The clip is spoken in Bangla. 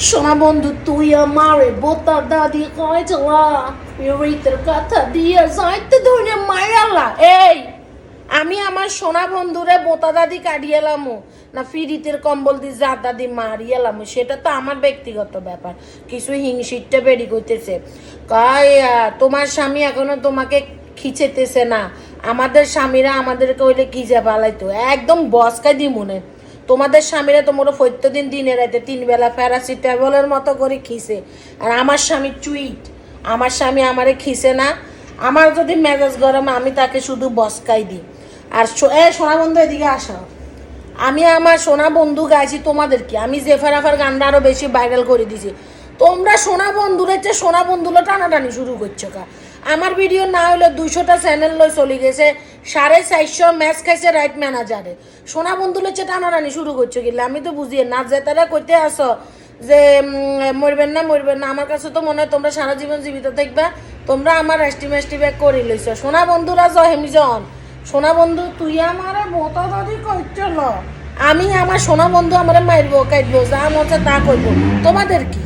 সোনা বন্ধু তুই আমারে বোতা দাদি কয়তলা পিরিতের কথা দিয়ে যাইতে ধরে মায়ালা এই আমি আমার সোনা বন্ধুরে বোতা দাদি কাটিয়েলাম না ফিরিতের কম্বল দিয়ে যা দাদি মারিয়েলাম সেটা তো আমার ব্যক্তিগত ব্যাপার কিছু হিংসিটটা বেরি করতেছে কয় তোমার স্বামী এখনও তোমাকে খিচেতেছে না আমাদের স্বামীরা আমাদেরকে ওইলে খিচে পালাইতো একদম বসকাই দি মনে তোমাদের স্বামীরা তোমরা প্রত্যেকদিন দিনে রাতে তিন বেলা প্যারাসিটামলের মতো করে খিসে। আর আমার স্বামী চুইট। আমার স্বামী আমারে খিসে না। আমার যদি মেজাজ গরম, আমি তাকে শুধু বসকাই দিই। আর এ, সোনা বন্ধু, এদিকে আসো। আমি আমার সোনা বন্ধু গাইছি তোমাদের কি? আমি জেফার আফার গানটা আরও বেশি ভাইরাল করে দিছি। তোমরা সোনা বন্ধুরের চেয়ে সোনা বন্ধুরা টানাটানি শুরু করছ কা? আমার ভিডিও না হলে দুইশোটা চ্যানেল লই চলে গেছে। সাড়ে চারশো ম্যাচ খাইছে রাইট ম্যানেজারে সোনা বন্ধুরের চেয়ে টানাটানি শুরু করছ কিলে আমি তো বুঝিয়ে না, যে তারা কইতে আসো যে মরবেন না মরবেন না, আমার কাছে তো মনে হয় তোমরা সারা জীবন জীবিত থাকবা, তোমরা আমার এস্টি মেস্টি ব্যাগ করে লইছো। সোনা বন্ধুরা জহেমিজন সোনা বন্ধু, তুই আমার বোতা দাদি কইছিল আমি আমার সোনা বন্ধু আমারে মারবো কাটবো যা মজা তা করব তোমাদের কি?